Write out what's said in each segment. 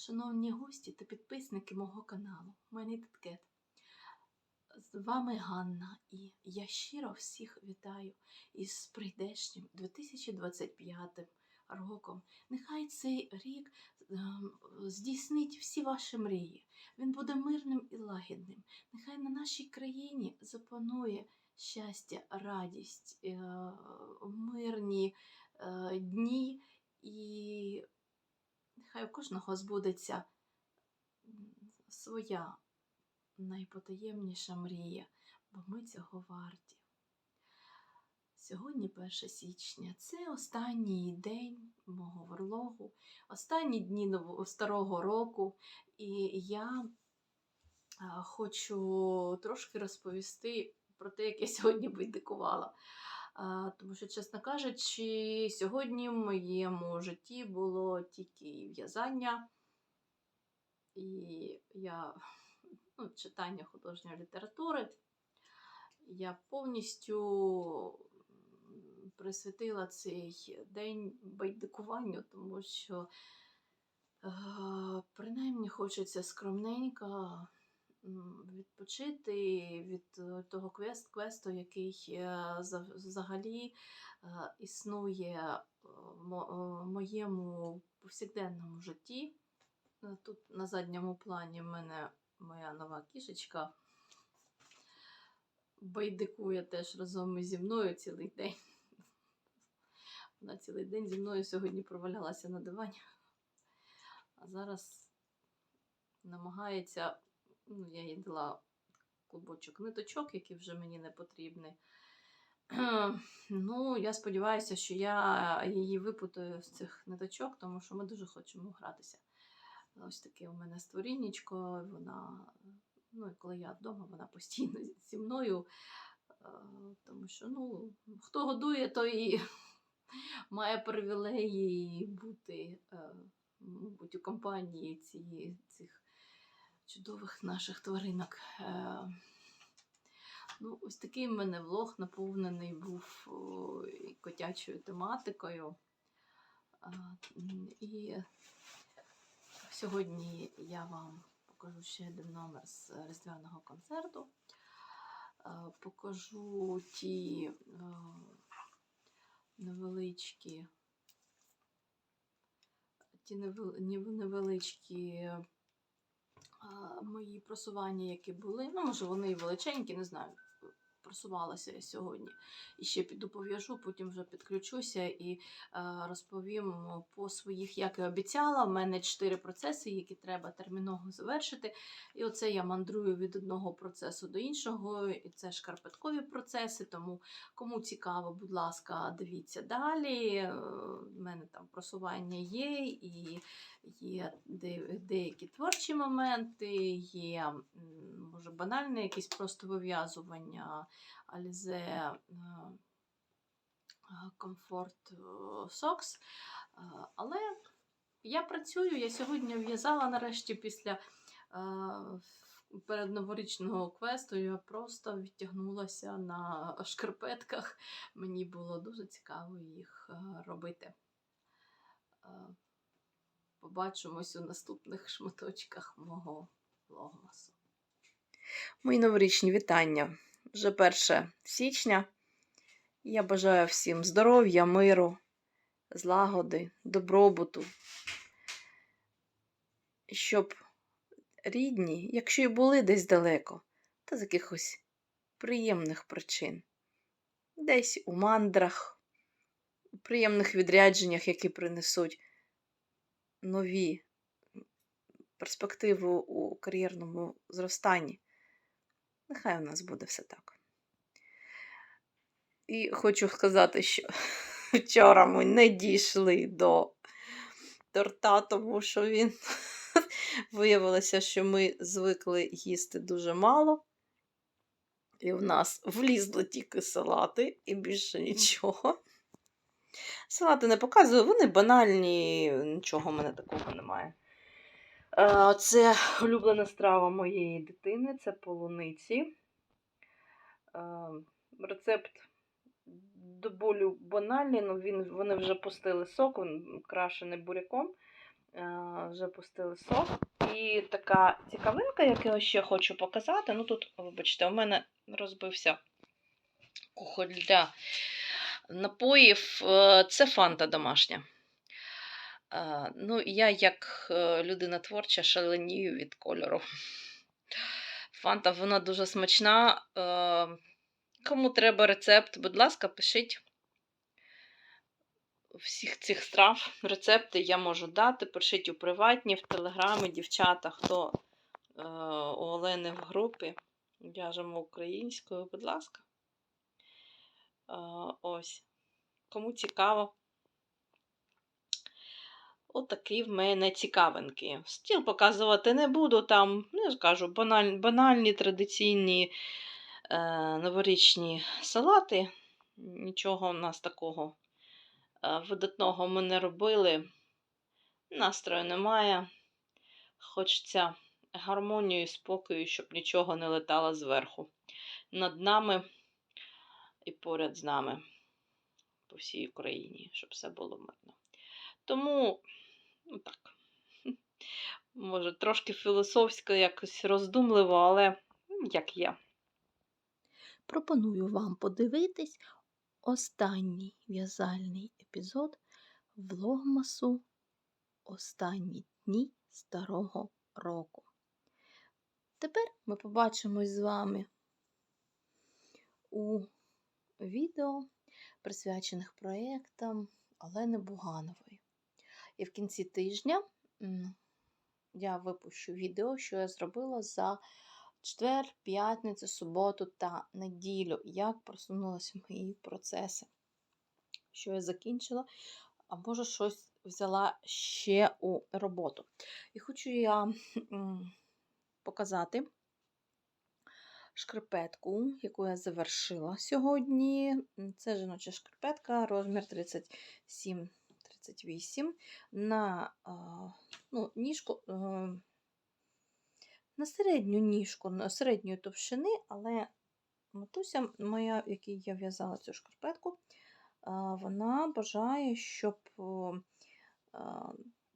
Шановні гості та підписники мого каналу, мене Кет. З вами Ганна, і я щиро всіх вітаю із прийдешнім 2025 роком. Нехай цей рік ем, здійснить всі ваші мрії. Він буде мирним і лагідним. Нехай на нашій країні запанує щастя, радість, е, мирні е, дні і Нехай у кожного збудеться своя найпотаємніша мрія, бо ми цього варті. Сьогодні 1 січня це останній день мого верлогу, останні дні старого року, і я хочу трошки розповісти про те, як я сьогодні байдикувала. Тому що, чесно кажучи, сьогодні в моєму житті було тільки в'язання і я, ну, читання художньої літератури. Я повністю присвятила цей день байдикуванню, тому що е, принаймні хочеться скромненько відпочити від е, того квест квесту, який е, взагалі е, існує в мо- в моєму повсякденному житті. Тут на задньому плані в мене моя нова кішечка байдикує теж разом зі мною цілий день. Вона цілий день зі мною сьогодні провалялася на дивані. А зараз намагається, ну, я їй дала клубочок ниточок, які вже мені не потрібні. Ну, я сподіваюся, що я її випутаю з цих ниточок, тому що ми дуже хочемо гратися. Ось таке у мене створіннячко, вона, ну, і коли я вдома, вона постійно зі мною. е, Тому що, ну, хто годує, той і має привілеї бути, е, мабуть, у компанії ці, цих чудових наших тваринок. Е, Ну, ось такий в мене влог наповнений був котячою тематикою. І сьогодні я вам покажу ще один номер з різдвяного концерту. Е, Покажу ті е, невеличкі, ті невеличкі мої просування, які були. Ну, може, вони і величенькі, не знаю. Просувалася я сьогодні. І ще піду пов'яжу, потім вже підключуся і е, розповім по своїх, як і обіцяла. У мене чотири процеси, які треба терміново завершити. І оце я мандрую від одного процесу до іншого. І це шкарпеткові процеси. Тому кому цікаво, будь ласка, дивіться далі. Е, У мене там просування є, і є деякі творчі моменти, є може банальне якісь просто вив'язування, Alize е, е, Comfort е, Е, Але я працюю, я сьогодні в'язала нарешті після е, передноворічного квесту. Я просто відтягнулася на шкарпетках. Мені було дуже цікаво їх е, робити. Побачимось у наступних шматочках мого влогмасу. Мої новорічні вітання. Вже 1 січня. Я бажаю всім здоров'я, миру, злагоди, добробуту. Щоб рідні, якщо і були десь далеко, та з якихось приємних причин, десь у мандрах, у приємних відрядженнях, які принесуть нові перспективи у кар'єрному зростанні. Нехай у нас буде все так. І хочу сказати, що вчора ми не дійшли до торта, тому що він виявилося, що ми звикли їсти дуже мало. І в нас влізли тільки салати і більше нічого. Салати не показую, вони банальні, нічого в мене такого немає. Е, Це улюблена страва моєї дитини, це полуниці. Е, Рецепт до болю банальний, але він, вони вже пустили сок, він крашений буряком. е, вже пустили сок. І така цікавинка, яку я ще хочу показати. Ну тут, вибачте, у мене розбився кухоль для напоїв. Е, Це фанта домашня. Е, Ну, я, як е, людина творча, шаленію від кольору. Фанта, вона дуже смачна. Кому треба рецепт, будь ласка, пишіть. Всіх цих страв, рецепти я можу дати. Пишіть у приватні, в телеграмі, дівчата, хто у Олени в групі. В'яжемо українською, будь ласка. Ось. Кому цікаво. Отакі в мене цікавинки. Стіл показувати не буду, там, ну, я скажу, баналь, банальні традиційні е, новорічні салати. Нічого у нас такого е, видатного ми не робили. Настрою немає. Хочеться гармонію спокою, щоб нічого не летало зверху. Над нами і поряд з нами по всій Україні, щоб все було мирно. Тому, ну так, може, трошки філософсько, якось роздумливо, але як є. Пропоную вам подивитись останній в'язальний епізод влогмасу Останні дні старого року. Тепер ми побачимось з вами у відео, присвячених проєктам Олени Буганової. І в кінці тижня я випущу відео, що я зробила за четвер, п'ятницю, суботу та неділю, як просунулися мої процеси, що я закінчила, а може щось взяла ще у роботу. І хочу я показати шкарпетку, яку я завершила сьогодні. Це жіноча шкарпетка, розмір 37-38 на ну, ніжку. е, на середню ніжку, на середньої товщини, але матуся моя, в якій я в'язала цю шкарпетку, вона бажає, щоб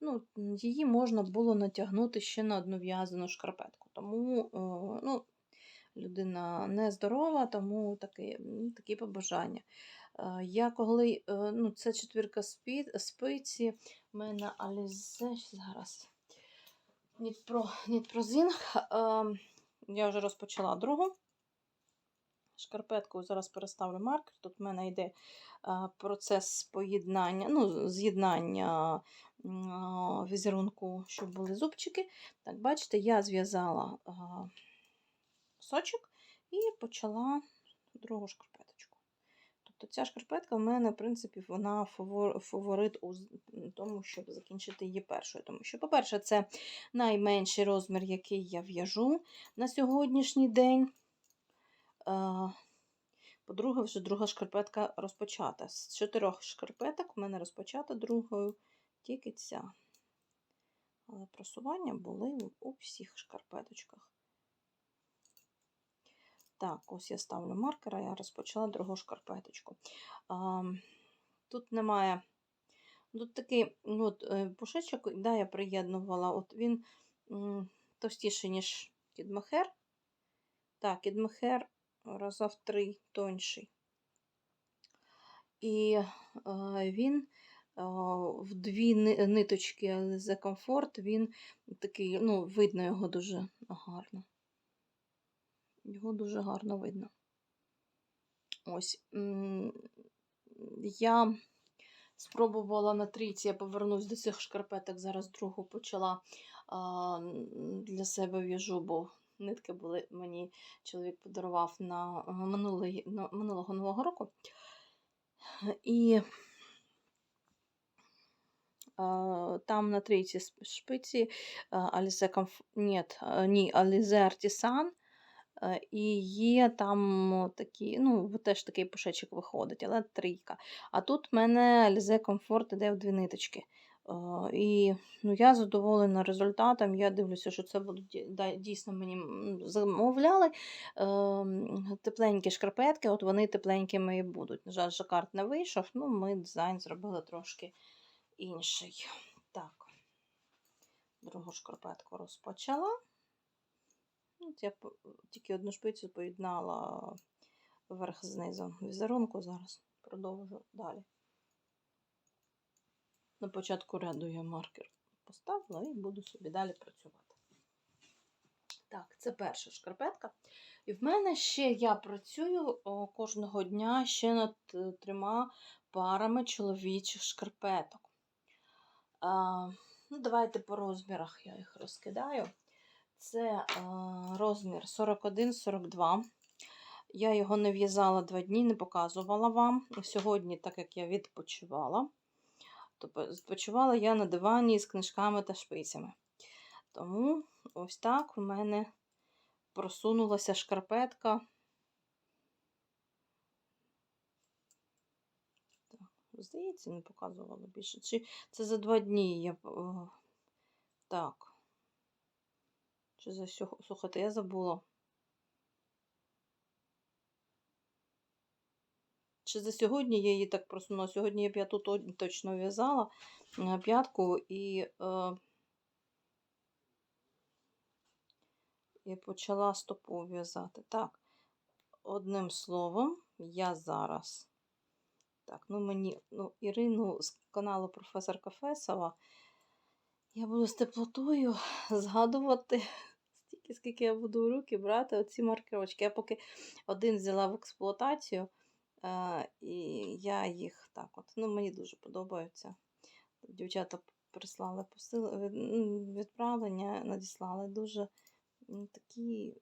ну, її можна було натягнути ще на одну в'язану шкарпетку. Тому ну, людина нездорова, тому такі, такі побажання. Я коли, е, ну, це четвірка спиці, в мене Алізе, зараз. Нітпро, Нітпрозінг. Е, я вже розпочала другу шкарпетку. Зараз переставлю маркер. Тут в мене йде е, процес поєднання, ну, з'єднання візерунку, щоб були зубчики. Так, бачите, я зв'язала е, сочок і почала другу шкарпеточку. Тобто ця шкарпетка в мене, в принципі, вона фаворит у тому, щоб закінчити її першою. Тому що, по-перше, це найменший розмір, який я в'яжу на сьогоднішній день. Е, По-друге, вже друга шкарпетка розпочата. З чотирьох шкарпеток в мене розпочата другою тільки ця. Але просування були у всіх шкарпеточках. Так, ось я ставлю маркера, я розпочала другу шкарпеточку. А, тут немає. Тут такий ну, от, е, пушечок, да, я приєднувала. От він товстіший, ніж кідмахер. Так, кідмахер раза в три тонший. І е, він е, в дві ни- ниточки Alize Comfort, він такий, ну, видно його дуже гарно. Його дуже гарно видно. Ось. Я спробувала на трійці, я повернусь до цих шкарпеток, зараз другу почала для себе в'яжу, бо нитки були мені чоловік подарував на минулий, на минулого нового року. І там на трійці шпиці а, Alize Comf... Нет, ні, Alize Artisan. Е, І є там такі, ну, теж такий пушечок виходить, але трійка. А тут в мене Alize Comfort іде в дві ниточки. Е, І ну, я задоволена результатом. Я дивлюся, що це дійсно мені замовляли е, тепленькі шкарпетки, от вони тепленькими і будуть. На жаль, жакард не вийшов, ну ми дизайн зробили трошки інший. Так. Другу шкарпетку розпочала. От я тільки одну шпицю поєднала верх з низом візерунку. Зараз продовжу далі. На початку ряду я маркер поставила і буду собі далі працювати. Так, це перша шкарпетка. І в мене ще я працюю кожного дня ще над е, трьома парами чоловічих шкарпеток. А, ну, давайте по розмірах я їх розкидаю. Це розмір 41-42. Я його не в'язала два дні, не показувала вам. Сьогодні, так як я відпочивала, тобто відпочивала я на дивані з книжками та шпицями. Тому ось так у мене просунулася шкарпетка. Здається, не показувала більше. Чи це за два дні я. е, Так. Чи за? Слухайте, я забула. Чи за сьогодні я її так просунула? Сьогодні я п'яту то- точно в'язала е, п'ятку і, е, і почала стопу в'язати. Так, одним словом, я зараз. Так, ну мені, ну, Ірину з каналу професорка Фесова. Я буду з теплотою згадувати стільки, скільки я буду в руки брати оці маркерочки. Я поки один взяла в експлуатацію, е, і я їх так от. Ну, мені дуже подобаються. Дівчата прислали посил... відправлення, надіслали дуже такі.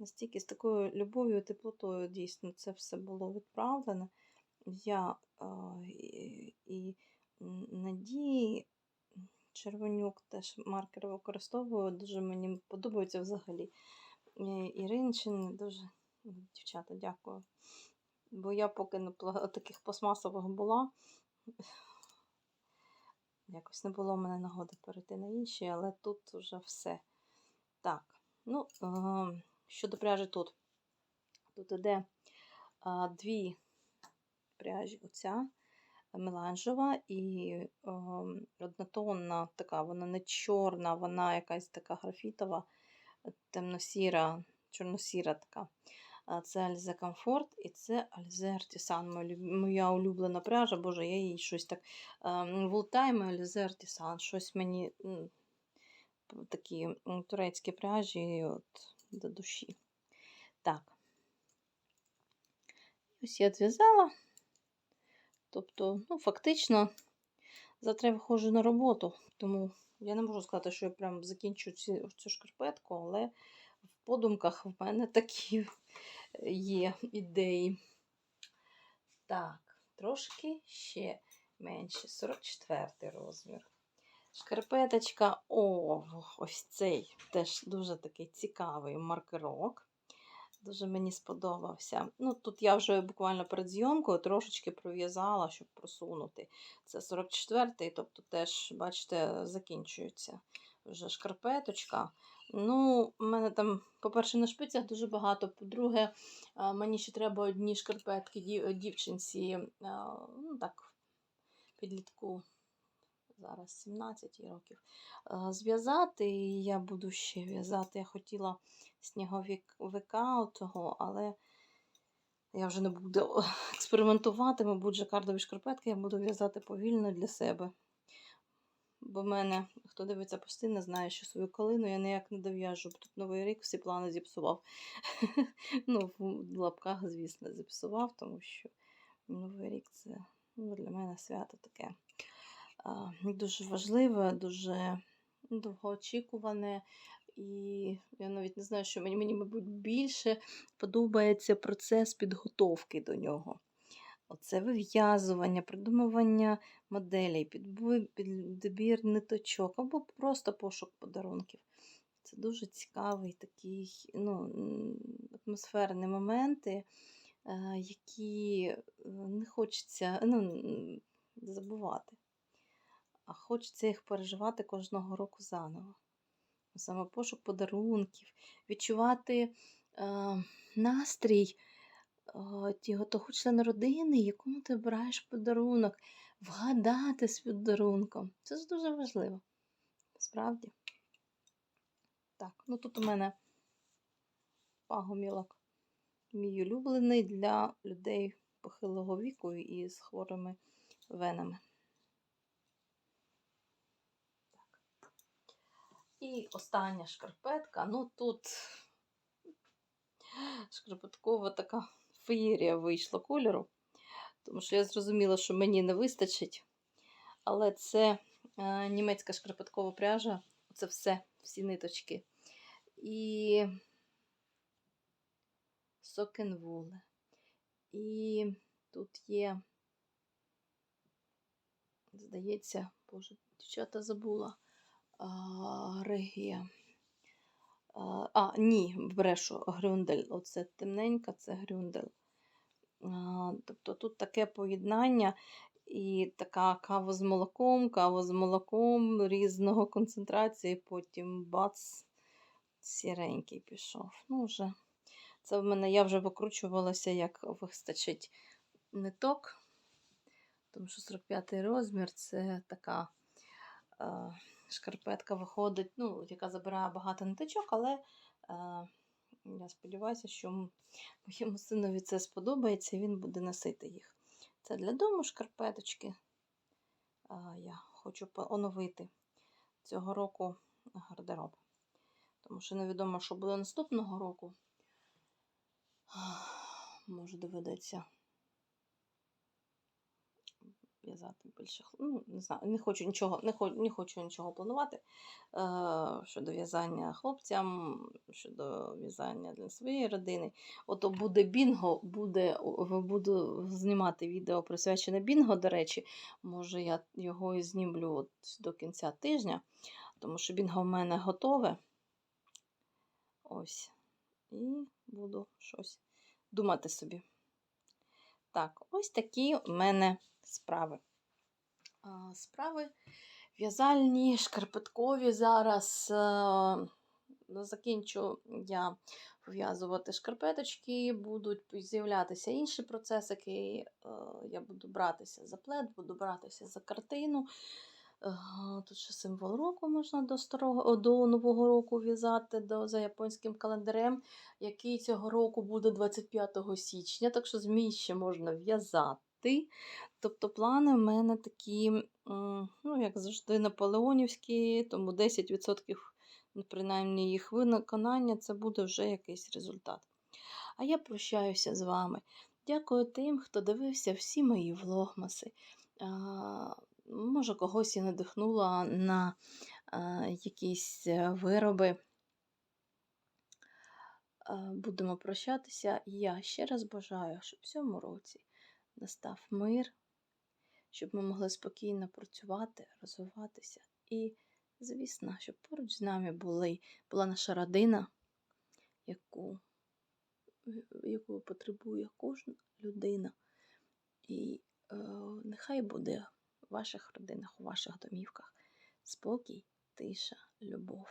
Настільки з такою любов'ю, теплотою дійсно це все було відправлено. Я е, і Надії Червонюк теж маркер використовую, дуже мені подобається взагалі. Е, Іринчин дуже дівчата, дякую. Бо я поки на таких пластмасових була. Якось не було в мене нагоди перейти на інші, але тут вже все. Так, ну, е, щодо пряжі тут. Тут іде дві пряжі. Оця меланжева і е, однотонна така, вона не чорна, вона якась така графітова, темно-сіра, чорно-сіра така. Це Альзе Комфорт і це Альзе Артісан. Моя улюблена пряжа, боже, я їй щось так. Вултайм і Альзе Артісан. Щось мені такі турецькі пряжі от, до душі. Так. Ось я зв'язала. Тобто, ну, фактично, завтра я виходжу на роботу, тому я не можу сказати, що я прям закінчу ці, цю шкарпетку, але в подумках в мене такі є ідеї. Так, трошки ще менше. 44 розмір. Шкарпеточка, о, ось цей теж дуже такий цікавий маркерок. Дуже мені сподобався. Ну, тут я вже буквально перед зйомкою трошечки пров'язала, щоб просунути. Це 44-й, тобто теж, бачите, закінчується вже шкарпеточка. Ну, у мене там, по-перше, на шпицях дуже багато. По-друге, мені ще треба одні шкарпетки дів- дівчинці, ну так, підлітку. Зараз 17 років. Зв'язати, і я буду ще в'язати. Я хотіла сніговика того, але я вже не буду експериментувати, мабуть, жакардові шкарпетки я буду в'язати повільно для себе. Бо мене, хто дивиться постійно, знає, що свою калину я ніяк не дов'яжу, бо тут новий рік всі плани зіпсував. ну, в лапках, звісно, зіпсував, тому що новий рік це ну, для мене свято таке. Дуже важливе, дуже довгоочікуване. І я навіть не знаю, що мені, мені, мабуть, більше подобається процес підготовки до нього. Оце вив'язування, придумування моделей, підбір ниточок або просто пошук подарунків. Це дуже цікавий такий ну, атмосферні моменти, е, які е, не хочеться ну, забувати, а хочеться їх переживати кожного року заново. Саме пошук подарунків, відчувати е, настрій е, того члена родини, якому ти обираєш подарунок, вгадати з подарунком. Це дуже важливо. Справді. Так, ну тут у мене пагомілок мій улюблений для людей похилого віку і з хворими венами. І остання шкарпетка. Ну тут шкарпеткова така феєрія вийшла кольору, тому що я зрозуміла, що мені не вистачить. Але це е, німецька шкарпеткова пряжа. Це все, всі ниточки. І сокенвуле. І тут є, здається, боже, дівчата забула. Регія. А, ні, брешу, Грюндель. Оце темненька, це Грюндель. Тобто тут таке поєднання і така кава з молоком, кава з молоком різного концентрації, потім бац, сіренький пішов. Ну, вже це в мене я вже викручувалася, як вистачить ниток, тому що 45 розмір це така шкарпетка виходить, ну, яка забирає багато ниточок, але е, я сподіваюся, що моєму синові це сподобається і він буде носити їх. Це для дому шкарпеточки. Я хочу оновити цього року гардероб. Тому що невідомо, що буде наступного року. Може, доведеться в'язати більше. Ну, не знаю, не хочу нічого, не хочу, не хочу нічого планувати е, щодо в'язання хлопцям, щодо в'язання для своєї родини. Ото буде бінго, буде, буду знімати відео присвячене бінго, до речі. Може, я його і знімлю от до кінця тижня, тому що бінго в мене готове. Ось. І буду щось думати собі. Так, ось такі у мене справи. Справи в'язальні, шкарпеткові зараз. е, Закінчу я пов'язувати шкарпеточки, будуть з'являтися інші процесики. е, Я буду братися за плед, буду братися за картину. Е, Тут ще символ року можна до старого, до Нового року в'язати за японським календарем, який цього року буде 25 січня, так що змій ще можна в'язати. Тобто плани в мене такі, ну, як завжди, наполеонівські, тому 10% ну, принаймні їх виконання це буде вже якийсь результат. А я прощаюся з вами. Дякую тим, хто дивився всі мої влогмаси. Може, когось і надихнула на якісь е, вироби. Будемо прощатися. Я ще раз бажаю, щоб в цьому році настав мир, щоб ми могли спокійно працювати, розвиватися. І, звісно, щоб поруч з нами були, була наша родина, яку, яку потребує кожна людина. І е, нехай буде в ваших родинах, у ваших домівках спокій, тиша, любов.